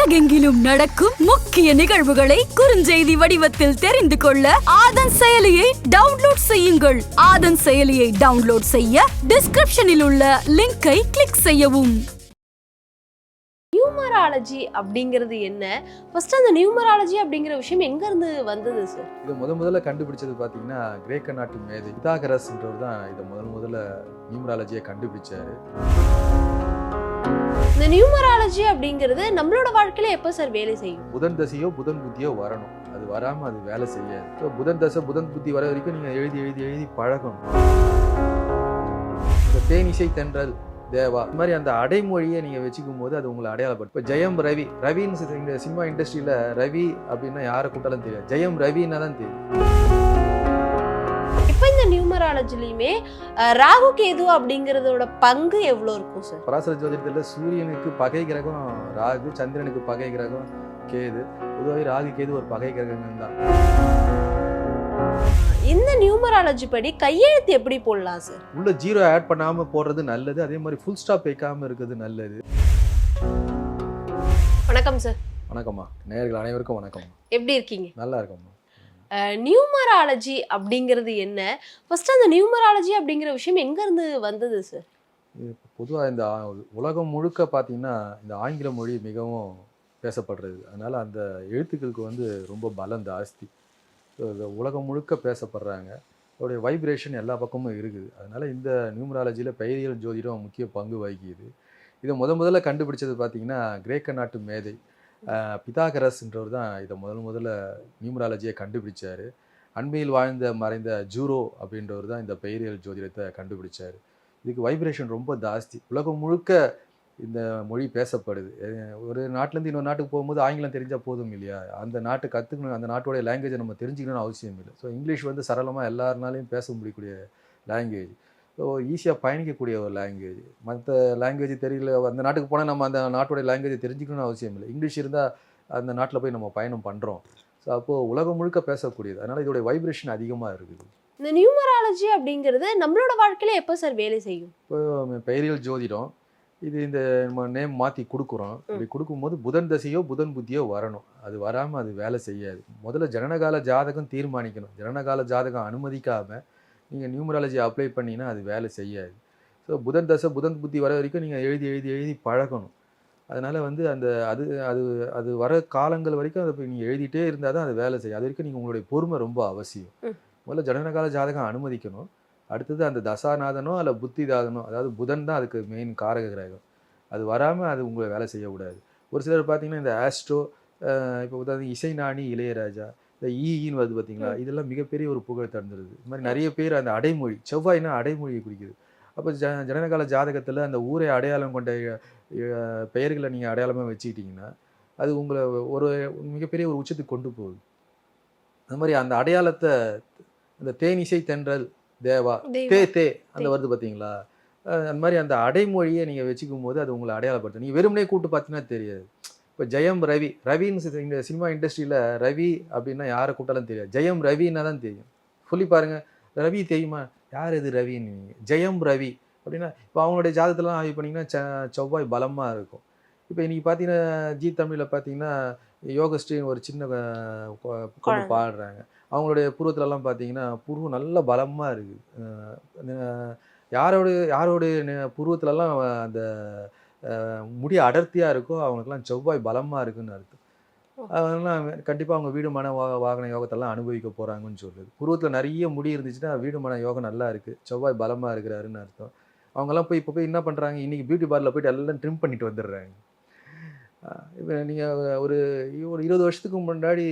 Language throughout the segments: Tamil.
உலகெங்கிலும் நடக்கும் முக்கிய நிகழ்வுகளை குறுஞ்செய்தி வடிவத்தில் தெரிந்து கொள்ள ஆதன் செயலியை டவுன்லோட் செய்யுங்கள். ஆதன் செயலியை டவுன்லோட் செய்ய டிஸ்கிரிப்ஷனில் உள்ள லிங்கை கிளிக் செய்யவும். நியூமராலஜி அப்படிங்கிறது என்ன? ஃபர்ஸ்ட் அந்த நியூமராலஜி அப்படிங்கிற விஷயம் எங்க இருந்து வந்தது சார் இதை முத முதல்ல கண்டுபிடிச்சது பார்த்தீங்கன்னா கிரேக்க நாட்டு மேதை பிதாகரஸ்ன்றவர் தான் இதை முதல் முதல்ல நியூமராலஜியை கண்டுபிடிச்சாரு. இந்த நியூமராலஜி அப்படிங்கிறது நம்மளோட வாழ்க்கையில எப்போ சார் வேலை செய்யும்? புதன் தசையோ புதன் புத்தியோ வரணும். அது வராமல் அது வேலை செய்யாது. ஸோ புதன் தசை புதன் புத்தி வர வரைக்கும் நீங்கள் எழுதி எழுதி எழுதி பழகணும். இந்த தேனிசை தென்றல் தேவா இந்த மாதிரி அந்த அடைமொழியை நீங்கள் வச்சுக்கும் போது அது உங்களை அடையாளப்படும் இப்போ ஜெயம் ரவி ரவின்னு சினிமா இண்டஸ்ட்ரியில் ரவி அப்படின்னா யாரை கூட்டாலும் தெரியாது. ஜெயம் ரவின்னா தான் தெரியும். அஹ், ராகு கேது அப்படிங்கிறதோட பங்கு எவ்வளோ இருக்கும் சார் பராசர ஜோதிடத்தில் சூரியனுக்கு பகை கிரகம் ராகு சந்திரனுக்கு பகை கிரகம் கேது. பொதுவாக ராகு கேது ஒரு பகை கிரகங்கள் தான். இந்த நியூமராலஜி படி கையெழுத்து எப்படி போடலாம் சார் உள்ள ஜீரோ ஆட் பண்ணாம போடுறது நல்லது. அதே மாதிரி ஃபுல் ஸ்டாப் வைக்காம இருக்கிறது நல்லது. வணக்கம் சார் வணக்கம்மா. நேயர்கள் அனைவருக்கும் வணக்கம் எப்படி இருக்கீங்க? நல்லா இருக்கம்மா. நியூமராலஜி அப்படிங்கிறது என்ன? ஃபர்ஸ்ட் அந்த நியூமராலஜி அப்படிங்கிற விஷயம் எங்கேருந்து வந்தது சார் பொதுவாக இந்த உலகம் முழுக்க பார்த்தீங்கன்னா இந்த ஆங்கில மொழி மிகவும் பேசப்படுறது. அதனால் அந்த எழுத்துக்களுக்கு வந்து ரொம்ப பலம் ஜாஸ்தி. உலகம் முழுக்க பேசப்படுறாங்க. அதோடைய வைப்ரேஷன் எல்லா பக்கமும் இருக்குது. அதனால் இந்த நியூமராலஜியில் பெயரியல் ஜோதிடம் முக்கிய பங்கு வகிக்குது. இதை முத முதல்ல கண்டுபிடிச்சது பார்த்திங்கன்னா கிரேக்க நாட்டு மேதை. பிதாகரஸ்ன்றவர் தான் இதை முதல் முதல்ல நியூமராலஜியை கண்டுபிடிச்சார். அண்மையில் வாழ்ந்த மறைந்த ஜூரோ அப்படின்றவர் தான் இந்த பெயரியல் ஜோதிடத்தை கண்டுபிடிச்சார். இதுக்கு வைப்ரேஷன் ரொம்ப ஜாஸ்தி. உலகம் முழுக்க இந்த மொழி பேசப்படுது. ஒரு நாட்டிலேருந்து இன்னொரு நாட்டுக்கு போகும்போது ஆங்கிலம் தெரிஞ்சால் போதும் இல்லையா? அந்த நாட்டு கற்றுக்கணும் அந்த நாட்டோடைய லாங்குவேஜை நம்ம தெரிஞ்சுக்கணும்னு அவசியம் இல்லை. ஸோ இங்கிலீஷ் வந்து சரளமாக எல்லாருனாலையும் பேச முடியக்கூடிய லாங்குவேஜ் ஸோ ஈஸியாக பயணிக்கக்கூடிய ஒரு லாங்குவேஜ் மற்ற லாங்குவேஜ் தெரியல. அந்த நாட்டுக்கு போனால் நம்ம அந்த நாட்டோடைய லாங்குவேஜை தெரிஞ்சுக்கணும்னு அவசியம் இல்லை. இங்கிலீஷ் இருந்தால் அந்த நாட்டில் போய் நம்ம பயணம் பண்ணுறோம் ஸோ அப்போது உலகம் முழுக்க பேசக்கூடியது. அதனால் இதோடைய வைப்ரேஷன் அதிகமாக இருக்குது. இந்த நியூமராலஜி அப்படிங்கிறது நம்மளோட வாழ்க்கையில எப்போ சார் வேலை செய்யும்? இப்போ பெயரியல் ஜோதிடம். இது இந்த நம்ம நேம் மாற்றி கொடுக்குறோம். இப்படி கொடுக்கும்போது புதன் தசையோ புதன் புத்தியோ வரணும். அது வராமல் அது வேலை செய்யாது. முதல்ல ஜனனகால ஜாதகம் தீர்மானிக்கணும். ஜனனகால ஜாதகம் அனுமதிக்காமல் நீங்கள் நியூமராலஜி அப்ளை பண்ணீங்கன்னா அது வேலை செய்யாது. ஸோ புதன் தசை புதன் புத்தி வர வரைக்கும் நீங்கள் எழுதி எழுதி எழுதி பழகணும். அதனால் வந்து அந்த அது அது அது வர காலங்கள் வரைக்கும் அதை நீங்கள் எழுதிட்டே இருந்தால் தான் அது வேலை செய்யும். அது வரைக்கும் நீங்கள் உங்களுடைய பொறுமை ரொம்ப அவசியம். முதல்ல ஜனனகால ஜாதகம் அனுமதிக்கணும். அடுத்தது அந்த தசாநாதனோ அல்ல புத்திதாதனோ அதாவது புதன் தான் அதுக்கு மெயின் காரக கிரகம். அது வராமல் அது உங்களை வேலை செய்யக்கூடாது. ஒரு சிலர் பார்த்தீங்கன்னா இந்த ஆஸ்ட்ரோ இப்போ உதாரணம் இசைஞானி இளையராஜா இந்த ஈன்னு வருது பார்த்தீங்களா இதெல்லாம் மிகப்பெரிய ஒரு புகழ் தந்துருது. இது மாதிரி நிறைய பேர் அந்த அடைமொழி செவ்வாய்னா அடைமொழியை குறிக்குது. அப்போ ஜ ஜனனகால ஜாதகத்தில் அந்த ஊரை அடையாளம் கொண்ட பெயர்களை நீங்கள் அடையாளமாக வச்சுக்கிட்டிங்கன்னா அது உங்களை ஒரு மிகப்பெரிய ஒரு உச்சத்துக்கு கொண்டு போகுது. அது மாதிரி அந்த அடையாளத்தை அந்த தேனிசை தென்றல் தேவா தே தே அந்த. வருது பார்த்தீங்களா அந்த மாதிரி அந்த அடைமொழியை நீங்கள் வச்சுக்கும் போது அது உங்களை அடையாளப்படுத்தும். நீங்கள் வெறுமனே கூப்பிட்டு பார்த்தீங்கன்னா தெரியாது. இப்போ ஜெயம் ரவி ரவின்னு சினிமா இண்டஸ்ட்ரியில் ரவி அப்படின்னா யாரை கூப்பிட்டாலும் தெரியாது. ஜெயம் ரவின்னா தான் தெரியும். சொல்லி பாருங்க ரவி தெரியுமா? யார் இது ரவின்னு? ஜெயம் ரவி அப்படின்னா இப்போ அவங்களுடைய ஜாதகத்தெல்லாம் ஆய்வு பண்ணிங்கன்னா செ- செவ்வாய் பலமாக இருக்கும். இப்போ இன்னைக்கு பார்த்தீங்கன்னா ஜி தமிழில் பார்த்தீங்கன்னா யோகஸ்ரீன்னு ஒரு சின்ன அஹ், கொ- பொண்ணு குழந்தை. பாடுறாங்க. அவங்களுடைய புருவத்துலலாம் பார்த்தீங்கன்னா புருவம் நல்ல பலமாக இருக்குது. யாரோடைய நெ- புருவத்துலலாம் அந்த முடி அடர்த்தியாக இருக்கோ அவங்களுக்குலாம் செவ்வாய் பலமாக இருக்குன்னு அர்த்தம். அதெல்லாம் கண்டிப்பாக அவங்க வீடு மன வாகன யோகத்தெல்லாம் அனுபவிக்க போகிறாங்கன்னு சொல்லுது. புருவத்தில் நிறைய முடி இருந்துச்சுன்னா வீடு மன யோகம் நல்லா இருக்குது செவ்வாய் பலமாக இருக்கிறாருன்னு அர்த்தம். அவங்கெல்லாம் போய் இப்போ போய் என்ன பண்ணுறாங்க இன்றைக்கி பியூட்டி பார்லர் போயிட்டு எல்லாம் ட்ரிம் பண்ணிட்டு வந்துடுறாங்க. இப்போ நீங்கள் ஒரு ஒரு இருபது வருஷத்துக்கு முன்னாடி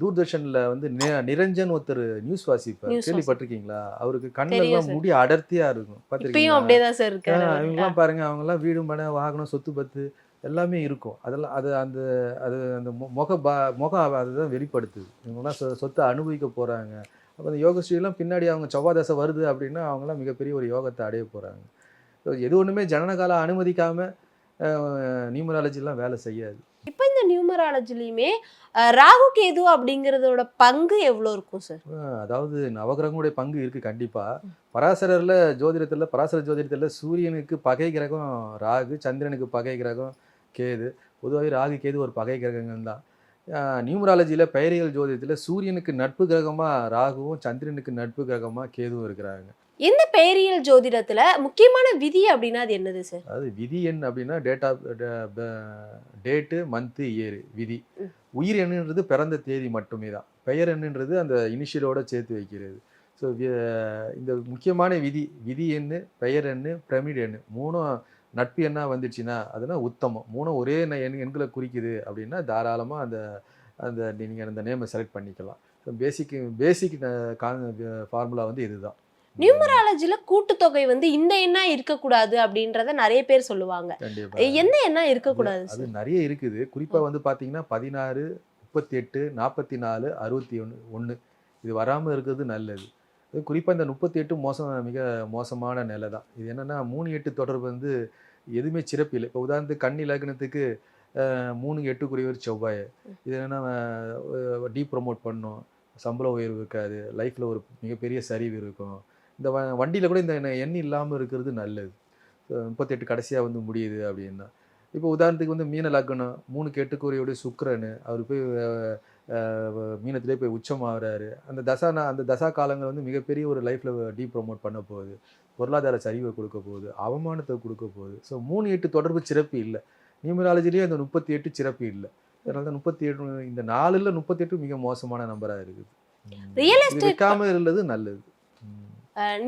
தூர்தர்ஷனில் வந்து நி- நிரஞ்சன் ஒருத்தர் நியூஸ் வாசிப்பார். கேள்விப்பட்டிருக்கீங்களா? அவருக்கு கண்ணெல்லாம். முடி அடர்த்தியாக இருக்கும். பார்த்துருக்கீங்களா. இவங்கெல்லாம் பாருங்க அவங்கெல்லாம் வீடு மனை வாகனம் சொத்து பத்து எல்லாமே இருக்கும். அதெல்லாம் அது அந்த அது அந்த முக பா முகம் அதுதான் வெளிப்படுத்துது. இவங்கெல்லாம் சொ சொத்தை அனுபவிக்க போகிறாங்க அப்போ அந்த யோகஸ்ரீலாம் பின்னாடி அவங்க செவ்வாதசை வருது அப்படின்னா அவங்கெல்லாம் மிகப்பெரிய ஒரு யோகத்தை அடைய போகிறாங்க எது ஒன்றுமே ஜனனகாலம் அனுமதிக்காமல் நியூமராலஜிலாம் வேலை செய்யாது. இப்போ இந்த நியூமராலஜிலையுமே ராகு கேது அப்படிங்கிறதோட பங்கு எவ்வளோ இருக்கும் சார்? அதாவது நவகிரகங்களுடைய பங்கு இருக்குது கண்டிப்பாக பராசரரில் ஜோதிடத்தில் பராசர ஜோதிடத்தில் சூரியனுக்கு பகை கிரகம் ராகு சந்திரனுக்கு பகை கிரகம் கேது. பொதுவாகவே ராகு கேது ஒரு பகை கிரகங்கள் தான். நியூமராலஜியில் பெயரியல் ஜோதிடத்தில் சூரியனுக்கு நட்பு கிரகமாக ராகுவும் சந்திரனுக்கு நட்பு கிரகமாக கேதுவும் இருக்கிறாங்க. இந்த பெயரியல் ஜோதிடத்துல முக்கியமான விதி அப்படின்னா அது என்னது சார் அதாவது விதி எண் அப்படின்னா date of date month year விதி. உயிர் எண்ணுன்றது பிறந்த தேதி மட்டுமே தான். பெயர் எண்ணுன்றது அந்த இனிஷியலோட சேர்த்து வைக்கிறது. ஸோ இந்த முக்கியமான விதி விதி எண்ணு பெயர் எண்ணு பிரமிட் எண்ணு மூணும் நட்பு எண்ணா வந்துச்சுன்னா அதுனா உத்தமம். மூணும் ஒரே எண் எண்களை குறிக்குது அப்படின்னா தாராளமாக அந்த அந்த நீங்கள் அந்த நேமை செலக்ட் பண்ணிக்கலாம். ஸோ பேசிக் பேசிக் ஃபார்முலா வந்து இதுதான். நியூமராலஜில கூட்டுத்தொகை வந்து இந்த எண்ணா இருக்கக்கூடாது அப்படின்றத நிறைய பேர் சொல்லுவாங்க. என்ன எண்ணா இருக்கக்கூடாது அது நிறைய இருக்குது. குறிப்பா வந்து பாத்தீங்கன்னா பதினாறு முப்பத்தி எட்டு நாற்பத்தி நாலு அறுபத்தி ஒன்று ஒன்று இது வராமல் இருக்கிறது நல்லது. குறிப்பாக இந்த முப்பத்தி எட்டு மோசம் மிக மோசமான நிலை தான். இது என்னன்னா மூணு எட்டு தொடர்பு வந்து எதுவுமே சிறப்பு இல்லை. இப்போ உதாரணத்துக்கு கன்னி லக்னத்துக்கு மூணு எட்டுக்குரியவர் செவ்வாய். இது என்னன்னா டீ ப்ரொமோட் பண்ணும். சம்பள உயர்வு இருக்காது. லைஃப்பில் ஒரு மிகப்பெரிய சரிவு இருக்கும். இந்த வ வண்டியில் கூட இந்த எண்ண- எண் இல்லாமல் இருக்கிறது நல்லது. முப்பத்தெட்டு கடைசியாக வந்து முடியுது அப்படின்னா. இப்போ உதாரணத்துக்கு வந்து மீன லக்னம் மூணு கெட்டுக்குறையோட சுக்கிரன் அவர் போய் மீனத்திலே போய் உச்சமாகறாரு. அந்த தசா நா- அந்த தசா காலங்கள் வந்து மிகப்பெரிய ஒரு லைஃப்பில் டீ ப்ரொமோட் பண்ண போகுது. பொருளாதார சரிவை கொடுக்க போகுது. அவமானத்தை கொடுக்க போகுது. ஸோ மூணு எட்டு தொடர்பு சிறப்பு இல்லை. நியூமராலஜிலேயே அந்த முப்பத்தி எட்டு சிறப்பு இல்லை. அதனால தான் முப்பத்தி எட்டு இந்த நாலுல முப்பத்தி எட்டு மிக மோசமான நம்பராக இருக்குது. வைக்காம இருந்தது நல்லது.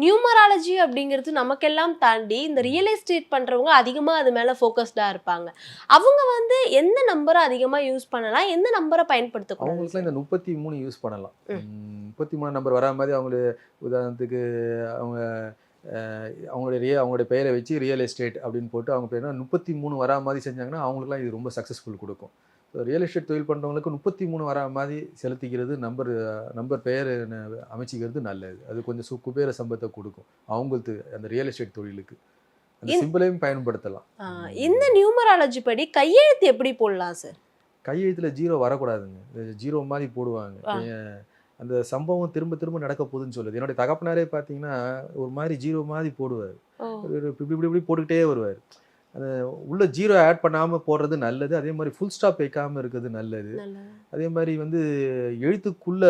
நியூமராலஜி அப்படிங்கிறது நமக்கெல்லாம் தாண்டி இந்த ரியல் எஸ்டேட் பண்றவங்க அதிகமா அது மேல ஃபோக்கஸ்டா இருப்பாங்க. அவங்க வந்து எந்த நம்பரை அதிகமா யூஸ் பண்ணலாம்? எந்த நம்பரை பயன்படுத்தக்கூடாது? அவங்களுக்குலாம் இந்த முப்பத்தி மூணு யூஸ் பண்ணலாம். முப்பத்தி மூணு நம்பர் வரா மாதிரி அவங்களு உதாரணத்துக்கு அவங்க அவங்களுடைய ரிய அவங்களுடைய பெயரை வச்சு ரியல் எஸ்டேட் அப்படின்னு போட்டு அவங்க பேர் முப்பத்தி மூணு வரா மாதிரி செஞ்சாங்கன்னா அவங்களுக்குலாம் இது ரொம்ப சக்ஸஸ்ஃபுல் கொடுக்கும். ரியல் எஸ்டேட் தொழில் பண்ணுறவங்களுக்கு முப்பத்தி மூணு வரா மாதிரி செலுத்திக்கிறது நம்பர் நம்பர் பெயர் அமைச்சிக்கிறது நல்லது. அது கொஞ்சம் சு குபேர சம்பத்தை கொடுக்கும். அவங்களுக்கு அந்த ரியல் எஸ்டேட் தொழிலுக்கு. அந்த சிம்பிளையும் பயன்படுத்தலாம். இந்த நியூமராலஜி படி கையெழுத்து எப்படி போடலாம் சார்? கையெழுத்துல ஜீரோ வரக்கூடாதுங்க. ஜீரோ மாதிரி போடுவாங்க. அந்த சம்பவம் திரும்ப திரும்ப நடக்க போகுதுன்னு சொல்லுது. என்னுடைய தகப்பனாரே பார்த்தீங்கன்னா ஒரு மாதிரி ஜீரோ மாதிரி போடுவார். இப்படி இப்படி இப்படி போட்டுக்கிட்டே வருவார். அந்த உள்ள ஜீரோ ஆட் பண்ணாமல் போடுறது நல்லது. அதே மாதிரி ஃபுல் ஸ்டாப் வைக்காமல் இருக்கிறது நல்லது. அதே மாதிரி வந்து எழுத்துக்குள்ள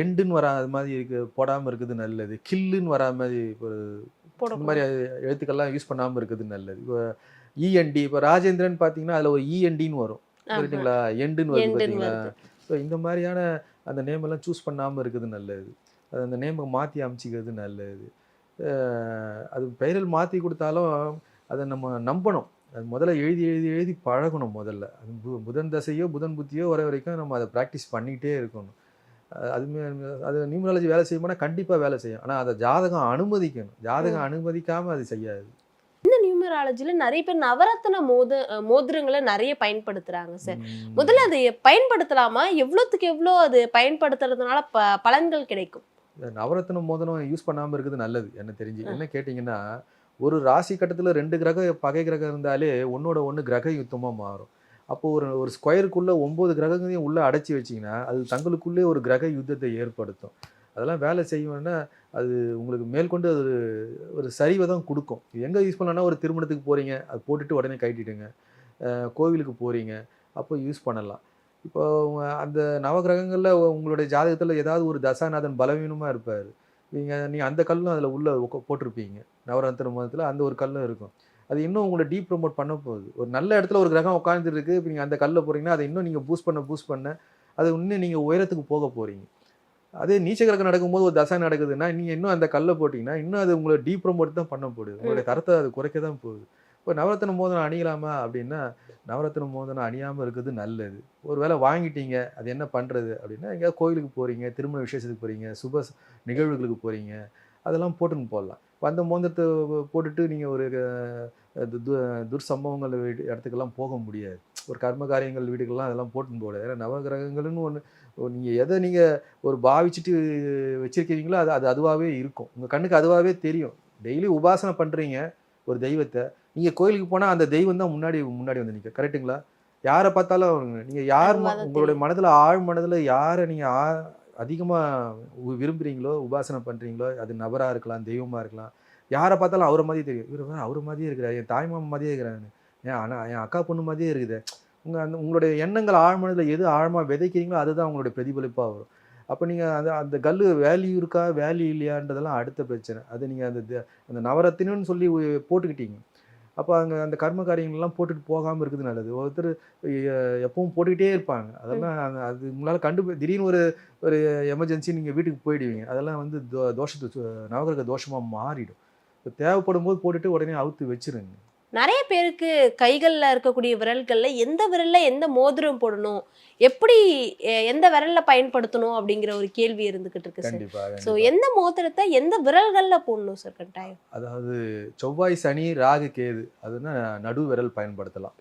எண்டுன்னு வராத மாதிரி இருக்கு போடாமல் இருக்கிறது நல்லது. கில்லுன்னு வரா மாதிரி ஒரு இந்த. மாதிரி எழுத்துக்கள்லாம் யூஸ் பண்ணாமல் இருக்கிறது நல்லது. இப்போ இஎன்டி இப்போ ராஜேந்திரன் பார்த்தீங்கன்னா அதில் ஒரு இஎன்டின்னு வரும். ஆமா. கரெக்டுங்களா எண்டுன்னு வருது எண்டுன்னு பார்த்தீங்களா. ஸோ இந்த மாதிரியான அந்த நேம் எல்லாம் சூஸ் பண்ணாமல் இருக்குது நல்லது. அது அந்த நேமை மாற்றி அமைச்சிக்கிறது நல்லது. அது பெயரில் மாற்றி கொடுத்தாலும் அதை நம்ம நம்பணும். அது முதல்ல எழுதி எழுதி எழுதி பழகணும் முதல்ல. அது பு- புதன் தசையோ புதன் புத்தியோ வர வரைக்கும் நம்ம அதை ப்ராக்டிஸ் பண்ணிக்கிட்டே இருக்கணும். அதுமே அது நியூமராலஜி வேலை செய்யுமானா கண்டிப்பாக வேலை செய்யும். ஆனால் அதை ஜாதகம் அனுமதிக்கணும். ஜாதகம் அனுமதிக்காமல் அது செய்யாது. இந்த நியூமராலஜில நிறைய பேர் நவரத்ன மோத மோதிரங்களை நிறைய பயன்படுத்துறாங்க சார். முதல்ல அதை பயன்படுத்தலாமா? எவ்வளவுக்கு எவ்வளோ அது பயன்படுத்துறதுனால ப பலன்கள் கிடைக்கும்? இந்த நவரத்ன மோதிரம் யூஸ் பண்ணாமல் இருக்குது நல்லது. என்ன தெரிஞ்சு என்ன கேட்டிங்கன்னா ஒரு ராசி கட்டத்தில் ரெண்டு கிரக பகை கிரகம் இருந்தாலே ஒன்றோட ஒன்று கிரக யுத்தமாக மாறும். அப்போது ஒரு ஒரு ஸ்கொயருக்குள்ளே ஒம்பது கிரகங்களையும் உள்ளே அடைச்சி வச்சிங்கன்னா அது தங்களுக்குள்ளே ஒரு கிரக யுத்தத்தை ஏற்படுத்தும். அதெல்லாம் வேலை செய்யணும்னா அது உங்களுக்கு மேற்கொண்டு அது ஒரு- சரிவை தான் கொடுக்கும். எங்கே யூஸ் பண்ணலாம்னா ஒரு திருமணத்துக்கு போகிறீங்க அது போட்டுட்டு உடனே கட்டிட்டுங்க கோவிலுக்கு போகிறீங்க அப்போ யூஸ் பண்ணலாம். இப்போ அந்த நவகிரகங்களில் உங்களுடைய ஜாதகத்தில் ஏதாவது ஒரு தசாநாதன் பலவீனமாக இருப்பார். நீங்கள் நீங்கள் அந்த கல்லும் அதில் உள்ள போட்டிருப்பீங்க. நவரத்ன மதத்தில் அந்த ஒரு கல்லும் இருக்கும். அது இன்னும் உங்களை டீப் ப்ரொமோட் பண்ண போகுது. ஒரு நல்ல இடத்துல ஒரு கிரகம் உட்காந்துருக்கு இப்போ நீங்கள் அந்த கல்லில் போகிறீங்கன்னா அதை இன்னும் நீங்கள் பூஸ்ட் பண்ண பூஸ்ட் பண்ண அது இன்னும் நீங்கள் உயரத்துக்கு போக போகிறீங்க அதே நீச்ச கிரகம் நடக்கும்போது ஒரு தசை நடக்குதுன்னா நீங்கள் இன்னும் அந்த கல்லை போட்டிங்கன்னா இன்னும் அது உங்களை டீப் ப்ரொமோட் தான் பண்ண போகுது. உங்களுடைய தரத்தை அது குறைக்க தான் போகுது. இப்போ நவரத்தின மோதனம் அணியலாமா அப்படின்னா நவரத்தின மோதனம் அணியாமல் இருக்கிறது நல்லது. ஒருவேளை வாங்கிட்டீங்க அது என்ன பண்ணுறது அப்படின்னா எங்கேயாவது கோயிலுக்கு போகிறீங்க திருமண விசேஷத்துக்கு போகிறீங்க சுப நிகழ்வுகளுக்கு போகிறீங்க அதெல்லாம் போட்டுன்னு போடலாம். இப்போ அந்த மோதிரத்தை போட்டுட்டு நீங்கள் ஒரு து- துர்சம்பவங்கள் வீடு இடத்துக்கெல்லாம் போக முடியாது. ஒரு கர்ம காரியங்கள் வீடுகள்லாம் அதெல்லாம் போட்டுன்னு போட ஏன்னா நவகிரகங்கள்னு ஒன்று நீங்கள் எதை நீங்கள் ஒரு பாவிச்சுட்டு வச்சிருக்கிறீங்களோ அது அது அதுவாகவே இருக்கும். உங்கள் கண்ணுக்கு அதுவாகவே தெரியும். டெய்லி உபாசனை பண்ணுறீங்க ஒரு தெய்வத்தை நீங்கள் கோயிலுக்கு போனால் அந்த தெய்வம் தான் முன்னாடி முன்னாடி வந்து நிற்க கரெக்ட்டுங்களா? யாரை பார்த்தாலும் நீங்கள் யார் உங்களுடைய மனதில் ஆழ் மனதில் யாரை நீங்கள் அதிகமாக விரும்புகிறீங்களோ உபாசனை பண்ணுறீங்களோ அது நபராக இருக்கலாம் தெய்வமாக இருக்கலாம் யாரை பார்த்தாலும் அவரை மாதிரியே தெரியும். இவர் அவர் மாதிரியே இருக்கிறார் என் தாய்மாமன் மாதிரியே இருக்கிறாரு என் அண்ணா என் அக்கா பொண்ணு மாதிரியே இருக்குது. உங்கள் அந்த உங்களுடைய எண்ணங்கள் ஆழ்மனதில் எது ஆழமாக விதைக்கிறீங்களோ அதுதான் உங்களுடைய பிரதிபலிப்பாக வரும். அப்போ நீங்கள் அந்த அந்த கல்லு வேல்யூ இருக்கா வேல்யூ இல்லையான்றதெல்லாம் அடுத்த பிரச்சனை. அது நீங்கள் அந்த அந்த நவரத்தினம்னு சொல்லி போட்டுக்கிட்டீங்க. அப்போ அங்கே அந்த கர்ம காரியங்கள்லாம் போட்டுட்டு போகாமல் இருக்குது நல்லது. ஒருத்தர் எப்பவும் போட்டுக்கிட்டே இருப்பாங்க. அதெல்லாம் அந்த- அது உங்களால் கண்டு திடீர்னு ஒரு ஒரு எமர்ஜென்சி நீங்கள் வீட்டுக்கு போயிடுவீங்க. அதெல்லாம் வந்து தோ தோஷத்து நவகிரக தோஷமாக மாறிடும். இப்போ தேவைப்படும் போது போட்டுட்டு உடனே அவுத்து வச்சிருங்க. நிறைய பேருக்கு கைகள்ல இருக்கக்கூடிய விரல்கள்ல எந்த விரல்ல எந்த மோதிரம் போடணும்? எப்படி எந்த விரல்ல பயன்படுத்தணும் அப்படிங்கிற ஒரு கேள்வி இருந்துகிட்டு இருக்கு சார். சோ எந்த மோதிரத்தை எந்த விரல்கள்ல போடணும் சார் கட்டாயம்? அதாவது செவ்வாய் சனி ராகு கேது அதுனா நடு விரல் பயன்படுத்தலாம்.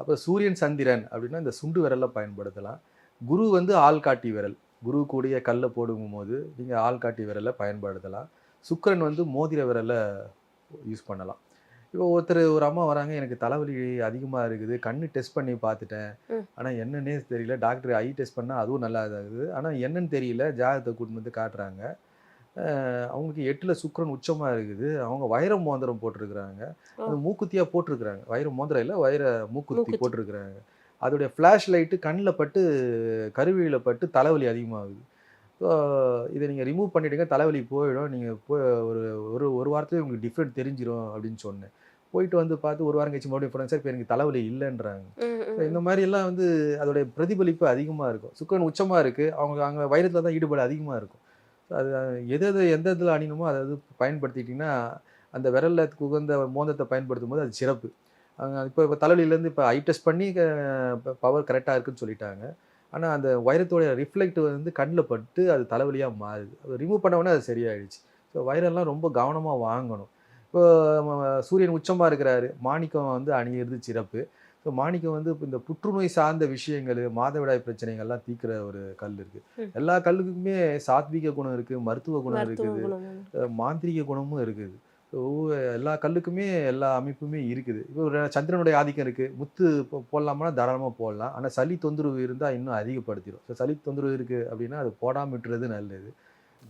அப்போ சூரியன் சந்திரன் அப்படின்னா இந்த சுண்டு விரலை பயன்படுத்தலாம். குரு வந்து ஆள்காட்டி விரல். குரு கூடிய கல்லை போடும்போது நீங்கள் ஆள்காட்டி விரலை பயன்படுத்தலாம். சுக்கிரன் வந்து மோதிர விரலை யூஸ் பண்ணலாம். இப்போ ஒருத்தர் ஒரு அம்மா வராங்க எனக்கு தலைவலி அதிகமாக இருக்குது. கண்ணு டெஸ்ட் பண்ணி பார்த்துட்டேன். ஆனால் என்னன்னே தெரியல. டாக்டர் ஐ டெஸ்ட் பண்ணால் அதுவும் நல்லா இருக்குது ஆனால் என்னன்னு தெரியல. ஜாதகத்தை கூட்டிட்டு வந்து காட்டுறாங்க. அவங்களுக்கு எட்டில் சுக்கிரன் உச்சமாக இருக்குது. அவங்க வைர மோதிரம் போட்டிருக்கிறாங்க. அது மூக்குத்தியாக போட்டிருக்கிறாங்க. வைர மோதிரம் இல்லை வைர மூக்குத்தி. போட்டிருக்கிறாங்க. அதோடைய ஃப்ளாஷ் லைட்டு கண்ணில் பட்டு கருவியில் பட்டு தலைவலி அதிகமாகுது. ஸோ இதை நீங்கள் ரிமூவ் பண்ணிவிடுங்க தலைவலி போயிடும். நீங்கள் போய் ஒரு ஒரு ஒரு வாரத்துலேயே உங்களுக்கு டிஃப்ரெண்ட் தெரிஞ்சிரும் அப்படின்னு சொன்னேன். போயிட்டு வந்து பார்த்து ஒரு வாரம் கழிச்சு மறுபடியும் போனேன் சார் இப்போ எனக்கு தலைவலி இல்லைன்றாங்க. இந்த மாதிரி எல்லாம் வந்து அதோடைய பிரதிபலிப்பு அதிகமாக இருக்கும். சுக்கரன் உச்சமாக இருக்குது அவங்க அங்கே வைரத்தில் தான் ஈடுபாடு அதிகமாக இருக்கும். அது எது எது எந்த இதில் அணியணுமோ அதை அது பயன்படுத்திட்டிங்கன்னா அந்த விரலில் உகந்த மோந்தத்தை பயன்படுத்தும் போது அது சிறப்பு. இப்போ இப்போ தலைவலியிலேருந்து இப்போ ஐ டெஸ்ட் பண்ணி பவர் கரெக்டாக இருக்குன்னு சொல்லிட்டாங்க. ஆனால் அந்த வைரத்தோடைய ரிஃப்ளெக்ட் வந்து கண்ணில் பட்டு அது தலைவலியாக மாறுது. அது ரிமூவ் பண்ண உடனே அது சரியாயிடுச்சு. ஸோ வைரெல்லாம் ரொம்ப கவனமாக வாங்கணும். இப்போ சூரியன் உச்சமாக இருக்கிறாரு. மாணிக்கம் வந்து அணியிறது சிறப்பு. ஸோ மாணிக்கம் வந்து இப்ப இந்த புற்றுநோய் சார்ந்த விஷயங்கள் மாதவிடாய் பிரச்சனைகள்லாம் தீர்க்கிற ஒரு கல் இருக்கு. ம். எல்லா கல்லுக்குமே சாத்வீக குணம் இருக்கு மருத்துவ குணம் இருக்குது. மாந்திரீக குணமும் இருக்குது. எல்லா கல்லுக்குமே எல்லா அமைப்புமே இருக்குது. இப்போ ஒரு சந்திரனுடைய ஆதிக்கம் இருக்குது முத்து போடலாமா தாராளமாக போடலாம். ஆனால் சளி தொந்தரவு இருந்தால் இன்னும் அதிகப்படுத்திடும் ஸோ சளி தொந்தரவு இருக்குது அப்படின்னா அது போடாமல் விட்டுறது நல்லது.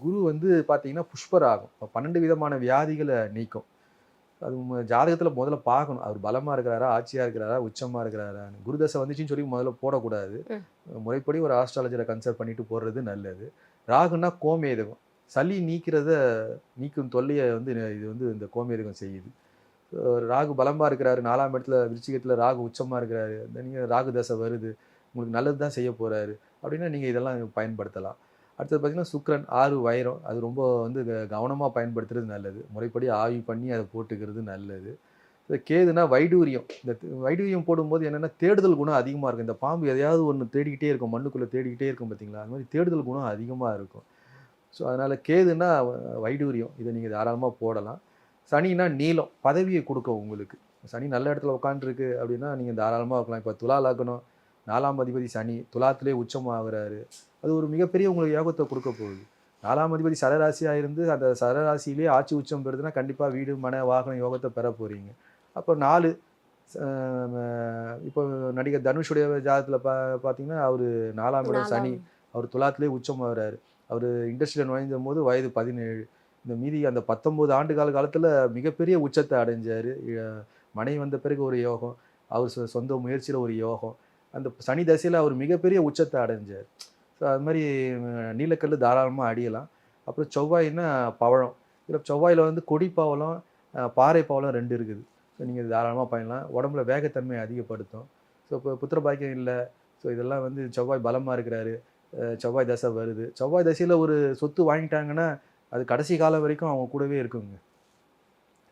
குரு வந்து பார்த்தீங்கன்னா புஷ்பராகும். இப்போ பன்னெண்டு விதமான வியாதிகளை நீக்கும். அது ஜாதகத்துல முதல்ல பார்க்கணும் அவர் பலமா இருக்கிறாரா ஆட்சியா இருக்கிறாரா உச்சமா இருக்கிறாரான்னு குருதசை வந்துச்சுன்னு சொல்லி முதல்ல போடக்கூடாது. முறைப்படி ஒரு ஆஸ்ட்ராலஜரை கன்சல்ட் பண்ணிட்டு போடுறது நல்லது. ராகுனா கோமேதகம். சளி நீக்கிறத நீக்கும் தொல்லையை வந்து இது வந்து இந்த கோமேரகம் செய்யுது. ராகு பலமாக இருக்கிறாரு நாலாம் இடத்துல விருச்சிகத்தில் ராகு உச்சமாக இருக்கிறாரு இந்த ராகு தசை வருது உங்களுக்கு நல்லது தான் செய்ய போகிறாரு அப்படின்னா நீங்கள் இதெல்லாம் பயன்படுத்தலாம். அடுத்தது பார்த்தீங்கன்னா சுக்ரன் ஆறு வைரம் அது ரொம்ப வந்து க- பயன்படுத்துறது நல்லது. முறைப்படி ஆய்வு பண்ணி அதை போட்டுக்கிறது நல்லது. இந்த கேதுனா வைடூரியம். இந்த வைடூரியம் போடும்போது என்னென்னா தேடுதல் குணம் அதிகமாக இருக்கும். இந்த பாம்பு எதையாவது ஒன்று தேடிக்கிட்டே இருக்கும் மண்ணுக்குள்ளே தேடிக்கிட்டே இருக்கும் பார்த்தீங்களா அது மாதிரி தேடுதல் குணம் அதிகமாக இருக்கும். ஸோ அதனால் கேதுனா வ- வைடூரியம். இதை நீங்கள் தாராளமாக போடலாம். சனினா நீளம் பதவியை கொடுக்கும் உங்களுக்கு. சனி நல்ல இடத்துல உட்காந்துருக்கு அப்படின்னா நீங்கள் தாராளமாக இருக்கலாம். இப்போ துலா லக்னம் நாலாம் அதிபதி சனி துலாத்திலே உச்சமாகிறாரு அது ஒரு மிகப்பெரிய உங்களுக்கு யோகத்தை கொடுக்க போகுது. நாலாம் அதிபதி சரராசியாக இருந்து அந்த சரராசியிலே ஆட்சி உச்சம் பெறுதுன்னா கண்டிப்பாக வீடு மன வாகன யோகத்தை பெற போகிறீங்க அப்போ நாலு இப்போ நடிகர் தனுஷுடைய ஜாதகத்தில் பா பார்த்தீங்கன்னா அவர் நாலாம் இடம் சனி. அவர் துலாத்திலே உச்சம் வர்றாரு அவர் இண்டஸ்ட்ரியில் நுழைந்த போது வயது பதினேழு. இந்த மீதி அந்த பத்தொம்போது ஆண்டு கால காலத்தில் மிகப்பெரிய உச்சத்தை அடைஞ்சார். மனைவி வந்த பிறகு ஒரு யோகம் அவர் சொ- சொந்த முயற்சியில் ஒரு யோகம். அந்த சனி தசையில் அவர் மிகப்பெரிய உச்சத்தை அடைஞ்சார். ஸோ அது மாதிரி நீலக்கல் தாராளமாக அடியலாம். அப்புறம் செவ்வாய்னா பவழம். இதில் செவ்வாயில் வந்து கொடி பவளம் பாறை பவளம் ரெண்டு இருக்குது. ஸோ நீங்கள் தாராளமாக பயணலாம் உடம்புல வேகத்தன்மையை அதிகப்படுத்தும். ஸோ இப்போ புத்திர பாக்கியம் இல்லை. ஸோ இதெல்லாம் வந்து செவ்வாய் பலமாக இருக்கிறாரு. செவ்வாய் தசை வருது. செவ்வாய் தசையில் ஒரு சொத்து வாங்கிட்டாங்கன்னா அது கடைசி காலம் வரைக்கும் அவங்க கூடவே இருக்குங்க.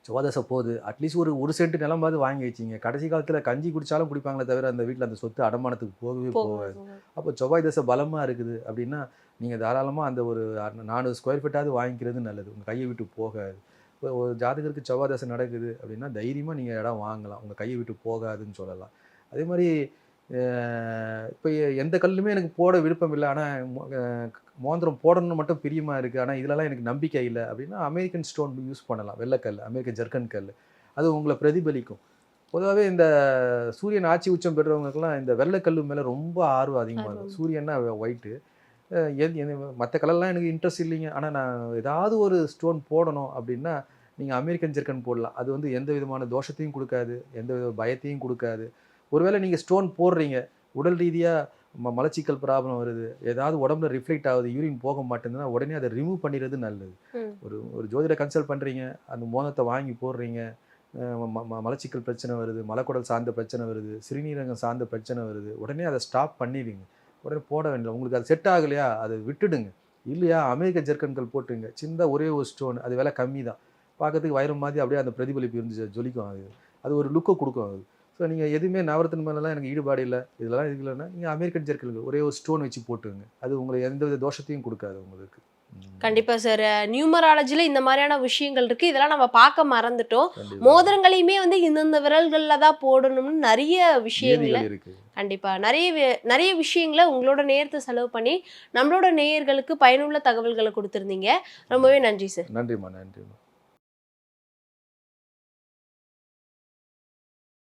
செவ்வாய் தசை போகுது. அட்லீஸ்ட் ஒரு ஒரு சென்ட் நிலமாவது வாங்கி வச்சிங்க. கடைசி காலத்தில் கஞ்சி குடிச்சாலும் குடிப்பாங்களே தவிர அந்த வீட்டில் அந்த சொத்து அடமானத்துக்கு போகவே போகாது. அப்போ செவ்வாய் தசை பலமாக இருக்குது அப்படின்னா நீங்கள் தாராளமாக அந்த ஒரு நானூறு ஸ்கொயர் ஃபீட்டாவது வாங்கிக்கிறது நல்லது. உங்கள் கையை விட்டு போகாது. இப்போ ஒரு ஜாதகருக்கு செவ்வாய் தசை நடக்குது அப்படின்னா தைரியமாக நீங்கள் இடம் வாங்கலாம். உங்கள் கையை விட்டு போகாதுன்னு சொல்லலாம். அதே மாதிரி இப்போ எந்த கல்லுமே எனக்கு போட விருப்பம் இல்லை. ஆனால் மோந்திரம் போடணும்னு மட்டும் பிரியமாக இருக்குது ஆனால் இதிலலாம் எனக்கு நம்பிக்கை இல்லை அப்படின்னா அமெரிக்கன் ஸ்டோன் யூஸ் பண்ணலாம். வெள்ளைக்கல் அமெரிக்கன் ஜர்க்கன் கல் அது உங்களை பிரதிபலிக்கும். பொதுவாகவே இந்த சூரியன் ஆட்சி உச்சம் பெற்றவங்களுக்குலாம் இந்த வெள்ளைக்கல்லு மேலே ரொம்ப ஆர்வம் அதிகமாக இருக்கும். சூரியன்னா ஒயிட்டு மற்ற கலர்லாம் எனக்கு இன்ட்ரெஸ்ட் இல்லைங்க. ஆனால் நான் ஏதாவது ஒரு ஸ்டோன் போடணும் அப்படின்னா நீங்கள் அமெரிக்கன் ஜெர்கன் போடலாம். அது வந்து எந்த விதமான தோஷத்தையும் கொடுக்காது. எந்த வித பயத்தையும் கொடுக்காது. ஒருவேளை நீங்கள் ஸ்டோன் போடுறீங்க உடல் ரீதியாக மலச்சிக்கல் ப்ராப்ளம் வருது ஏதாவது உடம்புல ரிஃப்ளெக்ட் ஆகுது யூரின் போக மாட்டேங்குதுன்னா உடனே அதை ரிமூவ் பண்ணிடுறது நல்லது. ஒரு ஒரு ஜோதிட கன்சல்ட் பண்ணுறீங்க அந்த மோதத்தை வாங்கி போடுறீங்க மலச்சிக்கல் பிரச்சனை வருது மலக்குடல் சார்ந்த பிரச்சனை வருது சிறுநீரகம் சார்ந்த பிரச்சனை வருது உடனே அதை ஸ்டாப் பண்ணிடுங்க உடனே போட வேண்டிய உங்களுக்கு அது செட் ஆகலையா அதை விட்டுடுங்க. இல்லையா அமெரிக்க ஜெர்கன்கள் போட்டுங்க சின்ன ஒரே ஒரு ஸ்டோன் அது விலை கம்மி தான் பார்க்கறதுக்கு வைரம் மாதிரி அப்படியே அந்த பிரதிபலிப்பு இருந்து ஜொலிக்கும் அது. அது ஒரு லுக்கை கொடுக்கும் அது. ஸோ நீங்கள் எதுவுமே நவரத்தின் மேலெலாம் எனக்கு ஈடுபாடு இல்லை. இதெல்லாம் இது இல்லைன்னா நீங்கள் அமெரிக்கன் ஜெர்கன்கள் ஒரே ஒரு ஸ்டோன் வச்சு போட்டுங்க அது உங்களுக்கு எந்த வித தோஷத்தையும் கொடுக்காது உங்களுக்கு. கண்டிப்பா சார் நியூமராலஜில இந்த மாதிரியான விஷயங்கள் இருக்கு. இதெல்லாம் நம்ம பார்க்க மறந்துட்டோம். மோதிரங்களையுமே வந்து இந்தந்த விரல்கள்ல தான் போடணும்னு நிறைய விஷயங்களை இருக்கு. கண்டிப்பா. நிறைய நிறைய விஷயங்களை உங்களோட நேரத்தை செலவு பண்ணி நம்மளோட நேயர்களுக்கு பயனுள்ள தகவல்களை கொடுத்துருந்தீங்க. ரொம்பவே நன்றி சார் நன்றிம்மா நன்றிம்மா.